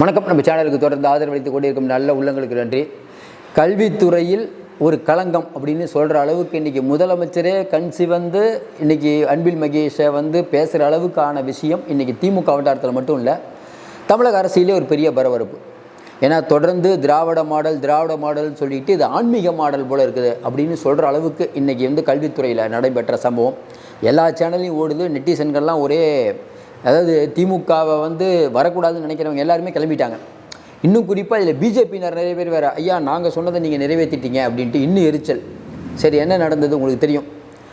வணக்கம். நம்ம சேனலுக்கு தொடர்ந்து ஆதரவளித்து கொண்டிருக்கும் நல்ல உள்ளங்களுக்கு நன்றி. கல்வித்துறையில் ஒரு களங்கம் அப்படின்னு சொல்கிற அளவுக்கு இன்றைக்கி முதலமைச்சரே கண் சிவந்து இன்றைக்கி அன்பில் மகேஷை வந்து பேசுகிற அளவுக்கான விஷயம் இன்றைக்கி திமுக வட்டாரத்தில் மட்டும் இல்லை தமிழக அரசியலே ஒரு பெரிய பரபரப்பு. ஏன்னா தொடர்ந்து திராவிட மாடல் திராவிட மாடல்னு சொல்லிட்டு இது ஆன்மீக மாடல் போல் இருக்குது அப்படின்னு சொல்கிற அளவுக்கு இன்றைக்கி வந்து கல்வித்துறையில் நடைபெற்ற சம்பவம். எல்லா சேனல்லையும் ஓடுது நெட்டிசன்கள்லாம் ஒரே அதாவது திமுகவை வந்து வரக்கூடாதுன்னு நினைக்கிறவங்க எல்லாருமே கிளம்பிட்டாங்க. இன்னும் குறிப்பாக இதில் பிஜேபியினர் நிறைய பேர் வேறு ஐயா நாங்கள் சொன்னதை நீங்கள் நிறைவேற்றிட்டீங்க அப்படின்ட்டு இன்னும் எரிச்சல். சரி என்ன நடந்தது உங்களுக்கு தெரியும்?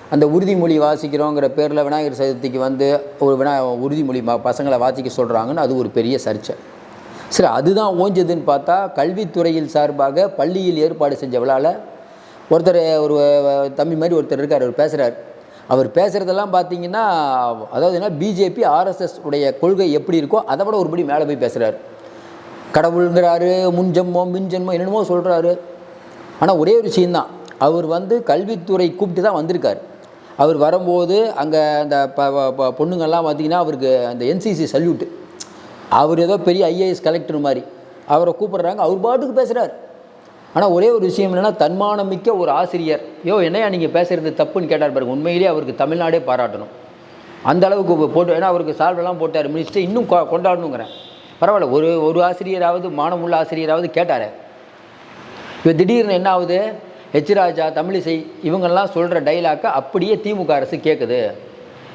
அந்த உறுதிமொழி வாசிக்கிறோங்கிற பேரில் விநாயகர் சதுர்த்திக்கு வந்து ஒரு வினா உறுதிமொழி ம- பசங்களை வாசிக்க சொல்கிறாங்கன்னு அது ஒரு பெரிய சர்ச்சை. சரி அதுதான் ஓஞ்சதுன்னு பார்த்தா கல்வித்துறையில் சார்பாக பள்ளியில் ஏற்பாடு செஞ்ச விழாவில் ஒருத்தர் ஒரு தம்பி மாதிரி ஒருத்தர் இருக்கார் அவர் பேசுகிறார் அவர் பேசுகிறதெல்லாம் பார்த்தீங்கன்னா அதாவது என்ன பிஜேபி ஆர்எஸ்எஸ் உடைய கொள்கை எப்படி இருக்கோ அதை விட ஒருபடி மேலே போய் பேசுகிறார் கடவுளுங்கிறாரு முன்ஜென்மம் மின்ஜென்மம் என்னென்னமோ சொல்கிறாரு ஆனால் ஒரே ஒரு விஷயம்தான் அவர் வந்து கல்வித்துறை கூப்பிட்டு தான் வந்திருக்கார். அவர் வரும்போது அங்கே அந்த ப பொண்ணுங்கள்லாம் பார்த்தீங்கன்னா அவருக்கு அந்த என்சிசி சல்யூட்டு அவர் ஏதோ பெரிய ஐஏஎஸ் கலெக்டர் மாதிரி. அவரை கூப்பிட்றாங்க அவர் பாட்டுக்கு பேசுகிறார் ஆனால் ஒரே ஒரு விஷயம் என்னென்னா தன்மானமிக்க ஒரு ஆசிரியர். யோ என்னையா நீங்கள் பேசுகிறது தப்புன்னு கேட்டார் பாருங்க. உண்மையிலேயே அவருக்கு தமிழ்நாடே பாராட்டணும். அந்த அளவுக்கு போட்டு ஏன்னா அவருக்கு சால்வெல்லாம் போட்டார். மினிஸ்டர் இன்னும் கொ- கொண்டாடணுங்கிறேன். பரவாயில்ல ஒரு ஒரு ஆசிரியராவது மானமுள்ள ஆசிரியராவது கேட்டார். இப்போ திடீர்னு என்ன ஆகுது? ஹெச்ராஜா தமிழிசை இவங்கெல்லாம் சொல்கிற டைலாக்கை அப்படியே திமுக அரசு கேட்குது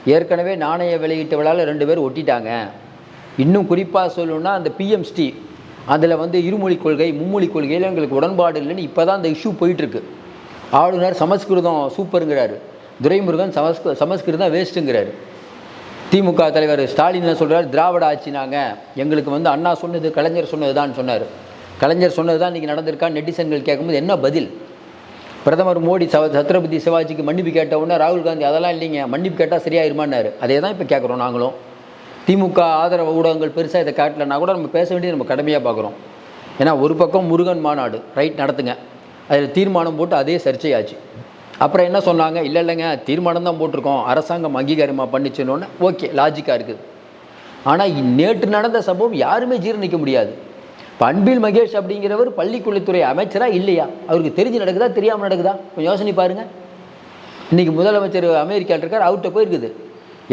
ஏற்கனவே நாணய வெளியீட்டு விழாவில் ரெண்டு பேர் ஒட்டிட்டாங்க. இன்னும் குறிப்பாக சொல்லணும்னா அந்த பிஎம்ஸ்டி அதில் வந்து இருமொழி கொள்கை மும்மொழி கொள்கையில் எங்களுக்கு உடன்பாடு இல்லைன்னு இப்போ தான் அந்த இஷ்யூ போயிட்டுருக்கு. ஆளுநர் சமஸ்கிருதம் சூப்பருங்கிறாரு. துரைமுருகன் சமஸ்க சமஸ்கிருதம் வேஸ்ட்டுங்கிறாரு. திமுக தலைவர் ஸ்டாலின் என்ன திராவிட ஆட்சி நாங்கள் எங்களுக்கு வந்து அண்ணா சொன்னது கலைஞர் சொன்னது தான் சொன்னார். கலைஞர் சொன்னது தான் இன்றைக்கி நடந்திருக்கா? நெட்டிசன்கள் கேட்கும்போது என்ன பதில்? பிரதமர் மோடி சவ சத்ரபதி சிவாஜிக்கு மன்னிப்பு கேட்ட உடனே ராகுல் காந்தி அதெல்லாம் இல்லைங்க மன்னிப்பு கேட்டால் சரியாயிருமான்னாரு. அதே தான் இப்போ கேட்குறோம் நாங்களும். திமுக ஆதரவு ஊடகங்கள் பெருசாக இதை காட்டலைன்னா கூட நம்ம பேச வேண்டியது நம்ம கடமையாக பார்க்குறோம். ஏன்னா ஒரு பக்கம் முருகன் மாநாடு ரைட் நடத்துங்க. அதில் தீர்மானம் போட்டு அதே சர்ச்சையாச்சு. அப்புறம் என்ன சொன்னாங்க? இல்லை இல்லைங்க தீர்மானம் தான் போட்டிருக்கோம். அரசாங்கம் அங்கீகாரமாக பண்ணிச்சுன்னொன்னே ஓகே லாஜிக்காக இருக்குது. ஆனால் நேற்று நடந்த சம்பவம் யாருமே ஜீரணிக்க முடியாது. இப்போ அன்பில் மகேஷ் அப்படிங்கிறவர் பள்ளிக்குள்ளித்துறை அமைச்சராக இல்லையா? அவருக்கு தெரிஞ்சு நடக்குதா தெரியாமல் நடக்குதா? கொஞ்சம் யோசனை பாருங்கள் இன்றைக்கி முதலமைச்சர் அமெரிக்காவில் இருக்கார் அவர்கிட்ட போயிருக்குது.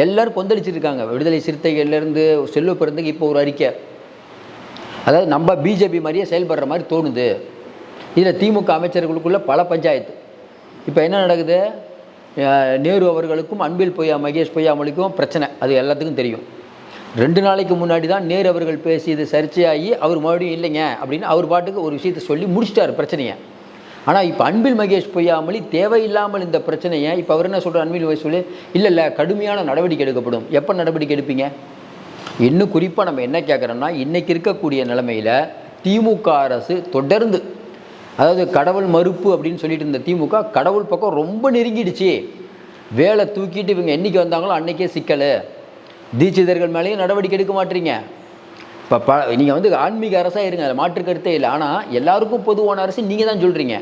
எல்லாரும் கொந்தளிச்சிருக்காங்க. விடுதலை சிறுத்தைகள்லேருந்து செல்வப்பிறந்துக்கு இப்போ ஒரு அறிக்கை. அதாவது நம்ம பிஜேபி மாதிரியே செயல்படுற மாதிரி தோணுது. இதில் திமுக அமைச்சர்களுக்குள்ளே பல பஞ்சாயத்து. இப்போ என்ன நடக்குது? நேரு அவர்களுக்கும் அன்பில் பொய்யா மகேஷ் பொய்யாமொழிக்கும் பிரச்சனை. அது எல்லாத்துக்கும் தெரியும். ரெண்டு நாளைக்கு முன்னாடி தான் நேரு அவர்கள் பேசியது சர்ச்சையாகி அவர் மறுபடியும் இல்லைங்க அப்படின்னு அவர் பாட்டுக்கு ஒரு விஷயத்தை சொல்லி முடிச்சிட்டார் பிரச்சனையை. ஆனால் இப்போ அன்பில் மகேஷ் பொய்யாமலி தேவையில்லாமல் இந்த பிரச்சனையை இப்போ அவர் என்ன சொல்கிறார் அன்பில் மகேஷ் சொல்லி இல்லை இல்லை கடுமையான நடவடிக்கை எடுக்கப்படும். எப்போ நடவடிக்கை எடுப்பீங்க? இன்னும் குறிப்பாக நம்ம என்ன கேட்குறோம்னா இன்றைக்கி இருக்கக்கூடிய நிலைமையில் திமுக அரசு தொடர்ந்து அதாவது கடவுள் மறுப்பு அப்படின்னு சொல்லிட்டு இருந்த திமுக கடவுள் பக்கம் ரொம்ப நெருங்கிடுச்சு. வேலை தூக்கிட்டு இவங்க என்றைக்கு வந்தாங்களோ அன்றைக்கே சிக்கல். தீட்சிதர்கள் மேலேயும் நடவடிக்கை எடுக்க மாட்டீங்க. இப்போ ப நீங்கள் வந்து ஆன்மீக அரசாக இருங்க அதில் மாற்று கருத்தே இல்லை. ஆனால் எல்லாருக்கும் பொதுவான அரசு நீங்கள் தான் சொல்கிறீங்க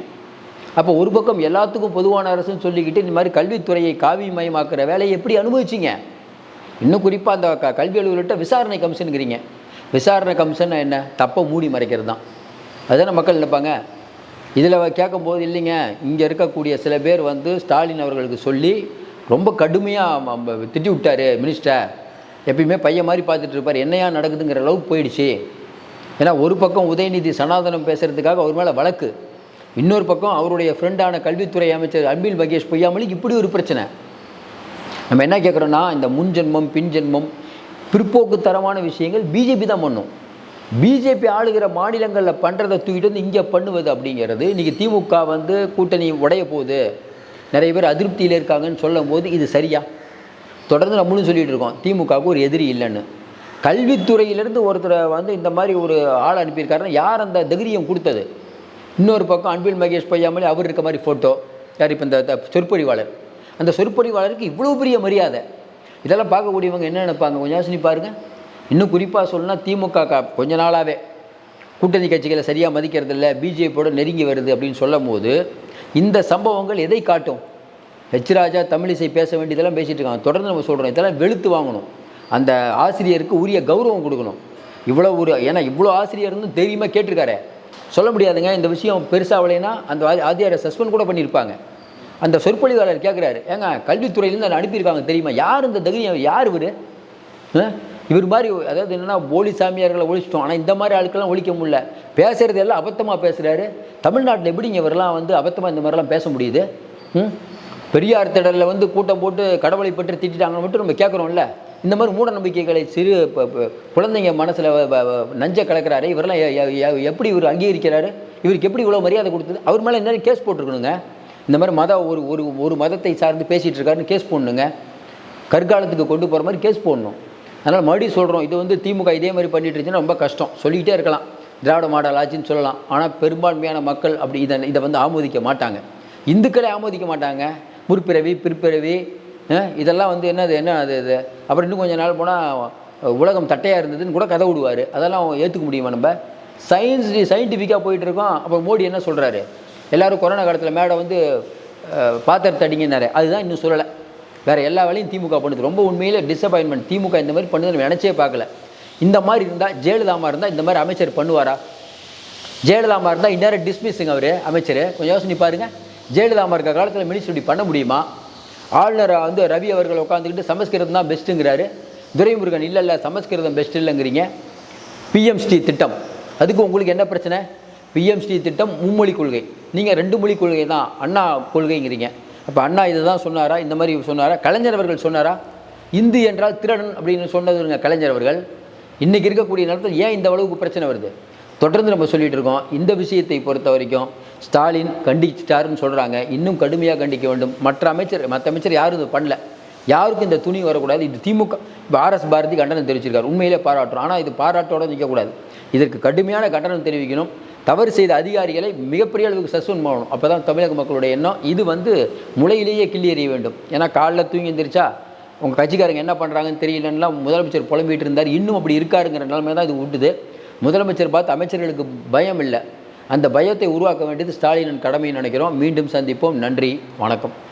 அப்போ ஒரு பக்கம் எல்லாத்துக்கும் பொதுவான அரசுன்னு சொல்லிக்கிட்டு இந்த மாதிரி கல்வித்துறையை காவிமயமாக்குற வேலையை எப்படி அனுபவிச்சிங்க? இன்னும் குறிப்பாக அந்த க கல்வி அலுவலர்கிட்ட விசாரணை கமிஷனுங்கிறீங்க. விசாரணை கமிஷன் என்ன? தப்பை மூடி மறைக்கிறது தான். அதுதானே மக்கள் நினைப்பாங்க. இதில் கேட்கும்போது இல்லைங்க. இங்கே இருக்கக்கூடிய சில பேர் வந்து ஸ்டாலின் அவர்களுக்கு சொல்லி ரொம்ப கடுமையாக திட்டி விட்டார் மினிஸ்டர். எப்பயுமே பையன் மாதிரி பார்த்துட்டு இருப்பார். என்னையா நடக்குதுங்கிற அளவுக்கு போயிடுச்சு. ஏன்னா ஒரு பக்கம் உதயநிதி சனாதனம் பேசுகிறதுக்காக அவர் மேலே வழக்கு. இன்னொரு பக்கம் அவருடைய ஃப்ரெண்டான கல்வித்துறை அமைச்சர் அன்பில் மகேஷ் பொய்யாமலுக்கு இப்படி ஒரு பிரச்சனை. நம்ம என்ன கேட்குறோன்னா இந்த முன்ஜென்மம் பின்ஜென்மம் பிற்போக்குத்தரமான விஷயங்கள் பிஜேபி தான் பண்ணும். பிஜேபி ஆளுகிற மாநிலங்களில் பண்ணுறதை தூக்கிட்டு வந்து இங்கே பண்ணுவது அப்படிங்கிறது இன்றைக்கி திமுக வந்து கூட்டணி உடைய போகுது நிறைய பேர் அதிருப்தியில் இருக்காங்கன்னு சொல்லும் போது இது சரியா? தொடர்ந்து நம்மளும் சொல்லிகிட்டு இருக்கோம் திமுகவுக்கு ஒரு எதிரி இல்லைன்னு. கல்வித்துறையிலேருந்து ஒருத்தரை வந்து இந்த மாதிரி ஒரு ஆள் அனுப்பியிருக்காருன்னா யார் அந்த தைரியம் கொடுத்தது? இன்னொரு பக்கம் அன்பில் மகேஷ் பையாமலே அவர் இருக்க மாதிரி ஃபோட்டோ யார் இப்போ இந்த த- சொற்பொழிவாளர். அந்த சொற்பொழிவாளருக்கு இவ்வளோ பெரிய மரியாதை. இதெல்லாம் பார்க்கக்கூடியவங்க என்ன நினைப்பாங்க? கொஞ்சம் யோசனை பாருங்க. இன்னும் குறிப்பாக சொல்லணும்னா திமுக கொஞ்ச நாளாகவே கூட்டணி கட்சிகளை சரியாக மதிக்கிறதில்ல பிஜேபியோட நெருங்கி வருது அப்படின்னு சொல்லும் போது இந்த சம்பவங்கள் எதை காட்டும்? ஹெச் ராஜா தமிழிசை பேச வேண்டியதெல்லாம் பேசிகிட்டு இருக்காங்க. தொடர்ந்து நம்ம சொல்கிறோம் இதெல்லாம் வெளுத்து வாங்கணும். அந்த ஆசிரியருக்கு உரிய கௌரவம் கொடுக்கணும். இவ்வளோ ஒரு ஏன்னா இவ்வளோ ஆசிரியர் தெரியுமா கேட்டிருக்காரு. சொல்ல முடியாதுங்க. இந்த விஷயம் பெருசாகலைன்னா அந்த ஆதியாரை சஸ்பெண்ட் கூட பண்ணியிருப்பாங்க. அந்த சொற்பொழிவாளர் கேட்குறாரு ஏங்க கல்வித்துறையிலேருந்து அதை அனுப்பியிருக்காங்க தெரியுமா? யார் இந்த தகுதி? யார் இவர்? இவர் மாதிரி அதாவது என்னென்னா போலி சாமியார்களை ஒழிச்சிட்டோம். ஆனால் இந்த மாதிரி ஆட்கள்லாம் ஒழிக்க முடியல. பேசுகிறது எல்லாம் அபத்தமாக பேசுகிறாரு தமிழ்நாட்டில் எப்படிங்க இவரெல்லாம் வந்து அபத்தமாக இந்த மாதிரிலாம் பேச முடியுது? ம்? பெரியார் திடலில் வந்து கூட்டம் போட்டு கடவுளை பற்றி திட்டாங்கன்னு மட்டும் நம்ம கேட்குறோம்ல இந்த மாதிரி மூட நம்பிக்கைகளை சிறு குழந்தைங்க மனசில் நஞ்ச கலக்கிறாரு. இவரெல்லாம் எப்படி இவர் அங்கீகரிக்கிறாரு? இவருக்கு எப்படி இவ்வளோ மரியாதை கொடுத்தது? அவர் மேலே என்ன கேஸ் போட்டிருக்கணுங்க? இந்த மாதிரி மத ஒரு ஒரு ஒரு மதத்தை சார்ந்து பேசிகிட்டு இருக்காருன்னு கேஸ் போடணுங்க. கற்காலத்துக்கு கொண்டு போகிற மாதிரி கேஸ் போடணும். அதனால் மறுபடியும் சொல்கிறோம் இது வந்து திமுக இதே மாதிரி பண்ணிட்டு இருந்துச்சுன்னா ரொம்ப கஷ்டம். சொல்லிக்கிட்டே இருக்கலாம். திராவிட மாடல் ஆட்சின்னு சொல்லலாம். ஆனால் பெரும்பான்மையான மக்கள் அப்படி இதை இதை வந்து ஆமோதிக்க மாட்டாங்க. இந்துக்களை ஆமோதிக்க மாட்டாங்க. முற்பிறவி பிற்பிறவி இதெல்லாம் வந்து என்னது என்ன அது இது? அப்புறம் இன்னும் கொஞ்ச நாள் போனால் உலகம் தட்டையாக இருந்ததுன்னு கூட கதை விடுவார். அதெல்லாம் ஏற்றுக்க முடியுமா நம்ம? சயின்ஸ் சயின்டிஃபிக்காக போயிட்டுருக்கோம் அப்போ மோடி என்ன சொல்கிறாரு எல்லாரும் கொரோனா காலத்தில் மேடை வந்து பாத்திரத்தை அடிங்கினாரு அதுதான் இன்னும் சொல்லலை. வேறு எல்லா வேலையும் திமுக பண்ணுது. ரொம்ப உண்மையில் டிசப்பாயின்மெண்ட் திமுக இந்த மாதிரி பண்ணுதுன்னு நினச்சே பார்க்கல. இந்த மாதிரி இருந்தால் ஜெயலலிதாமா இருந்தால் இந்த மாதிரி அமைச்சர் பண்ணுவாரா? ஜெயலலிதாமா இருந்தால் இந்நேரம் டிஸ்மிஸுங்க அவர் அமைச்சர். கொஞ்சம் யோசனை ஜெயலலிதா ஜெயலலிதாமா இருக்க காலத்தில் மினிஸ்டர் இப்படி பண்ண முடியுமா? ஆளுநர் வந்து ரவி அவர்கள் உட்காந்துக்கிட்டு சமஸ்கிருதம் தான் பெஸ்ட்டுங்கிறாரு துரைமுருகன் இல்லை இல்லை சமஸ்கிருதம் பெஸ்ட் இல்லைங்கிறீங்க. பிஎம்ஸ்டி திட்டம். அதுக்கு உங்களுக்கு என்ன பிரச்சனை? பிஎம்ஸ்டி திட்டம் மும்மொழி கொள்கை. நீங்கள் ரெண்டு மொழி கொள்கை தான் அண்ணா கொள்கைங்கிறீங்க. அப்போ அண்ணா இதை தான் சொன்னாரா? இந்த மாதிரி சொன்னாரா? கலைஞர் அவர்கள் சொன்னாரா? இந்து என்றால் திருடன் அப்படின்னு சொன்னதுங்க கலைஞர் அவர்கள். இன்றைக்கி இருக்கக்கூடிய நேரத்தில் ஏன் இந்த அளவுக்கு பிரச்சனை வருது? தொடர்ந்து நம்ம சொல்லிட்டு இருக்கோம். இந்த விஷயத்தை பொறுத்த வரைக்கும் ஸ்டாலின் கண்டிச்சிட்டாருன்னு சொல்கிறாங்க இன்னும் கடுமையாக கண்டிக்க வேண்டும். மற்ற அமைச்சர் மற்ற அமைச்சர் யாரும் இது பண்ணல. யாருக்கும் இந்த துணி வரக்கூடாது. இது திமுக இப்போ ஆர்எஸ் பாரதி கண்டனம் தெரிவிச்சிருக்காரு. உண்மையிலே பாராட்டுறோம். ஆனால் இது பாராட்டோட நிற்கக்கூடாது இதற்கு கடுமையான கண்டனம் தெரிவிக்கணும். தவறு செய்த அதிகாரிகளை மிகப்பெரிய அளவுக்கு சஸ்பெண்ட் பண்ணணும். அப்போ தான் தமிழக மக்களுடைய எண்ணம். இது வந்து முளையிலேயே கிள்ளி எறிய வேண்டும். ஏன்னா காலைல தூங்கி எந்திரிச்சா உங்கள் கட்சிக்காரங்க என்ன பண்ணுறாங்கன்னு தெரியலன்னா முதலமைச்சர் புலம்பிட்டு இருந்தார். இன்னும் அப்படி இருக்காருங்கிற நிலைமை தான் இது விட்டுது முதலமைச்சர் பார்த்து அமைச்சர்களுக்கு பயம் இல்லை அந்த பயத்தை உருவாக்க வேண்டியது ஸ்டாலினின் கடமைன்னு நினைக்கிறோம். மீண்டும் சந்திப்போம். நன்றி. வணக்கம்.